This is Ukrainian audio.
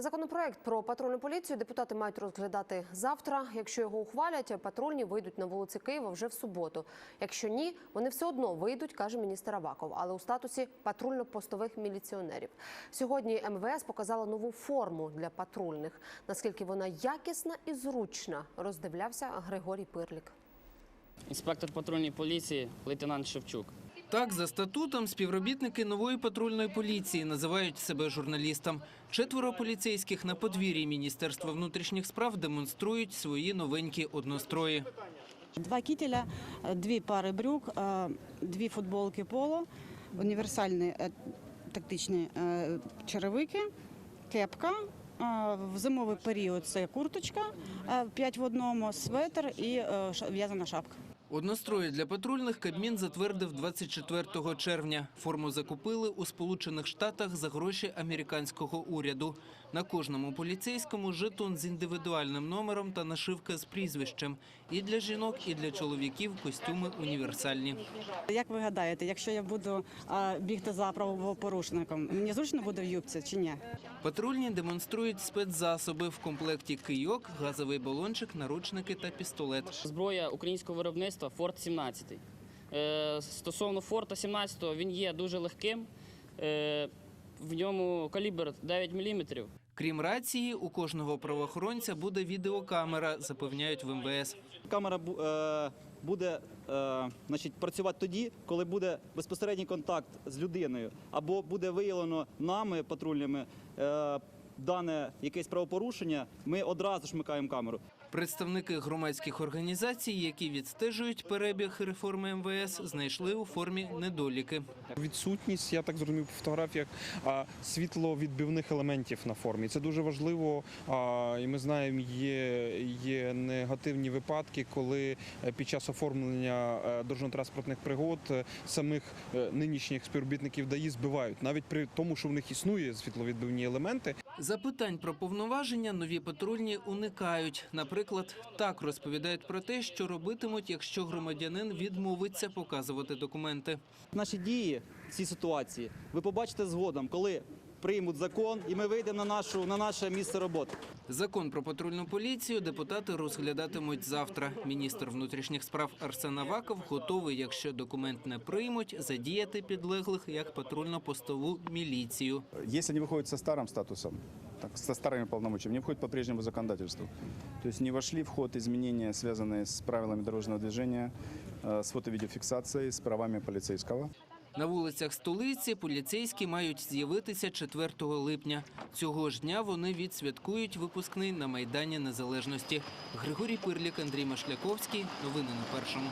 Законопроект про патрульну поліцію депутати мають розглядати завтра. Якщо його ухвалять, патрульні вийдуть на вулиці Києва вже в суботу. Якщо ні, вони все одно вийдуть, каже міністр Аваков, але у статусі патрульно-постових міліціонерів. Сьогодні МВС показала нову форму для патрульних. Наскільки вона якісна і зручна, роздивлявся Григорій Пирлік. Інспектор патрульної поліції лейтенант Шевчук. Так, за статутом співробітники нової патрульної поліції називають себе журналістам. Четверо поліцейських на подвір'ї Міністерства внутрішніх справ демонструють свої новенькі однострої. Два кителя, э, дві пари брюк, э, дві футболки поло, універсальні е, тактичні е, черевики, кепка. е, В зимовий період це курточка, 5 в одному, светр і е, в'язана шапка. Однострої для патрульних Кабмін затвердив 24 червня. Форму закупили у Сполучених Штатах за гроші американського уряду. На кожному поліцейському жетон з індивідуальним номером та нашивка з прізвищем. І для жінок, і для чоловіків костюми універсальні. Як ви гадаєте, якщо я буду бігти за правопорушником, мені зручно буде в юбці чи ні? Патрульні демонструють спецзасоби в комплекті кийок, газовий балончик, наручники та пістолет. Зброя українського виробництва Форт 17. Е, Стосовно Форта 17, він є дуже легким. Е, В ньому калібр 9 мм. Крім рації, у кожного правоохоронця буде відеокамера, запевняють в МВС. Камера е, буде е, значить, працювати тоді, коли буде безпосередній контакт з людиною, або буде виявлено нами патрульними дане якесь правопорушення. Ми одразу ж вмикаємо камеру. Представники громадських організацій, які відстежують перебіг реформи МВС, знайшли у формі недоліки. Відсутність, я так зрозумів по фотографіях, світловідбивних елементів на формі. Це дуже важливо. І ми знаємо, є, є негативні випадки, коли е, під час оформлення е, дорожньо-транспортних пригод е, самих нинішніх співробітників ДАІ збивають, навіть при тому, що в них існує світловідбивні елементи. Запитань про повноваження нові патрульні уникають. Наприклад, так розповідають про те, що робитимуть, якщо громадянин відмовиться показувати документи. Наші дії в цій ситуації ви побачите згодом, коли приймуть закон, і ми вийдемо на нашу на наше місце роботи. Закон про патрульну поліцію депутати розглядатимуть завтра. Міністр внутрішніх справ Арсен Аваков готовий, якщо документ не приймуть, задіяти підлеглих як патрульно-постову міліцію. Если они выходят со старым статусом, так, со старыми полномочиями, не входят по прежнему законодательству. То есть не вошли в ход изменения, связанные с правилами дорожного движения, э, с фото-видеофиксацией, с правами полицейского. На вулицях столиці поліцейські мають з'явитися 4 липня. Цього ж дня вони відсвяткують випускний на Майдані Незалежності. Григорій Пирлік, Андрій Машляковський. Новини на першому.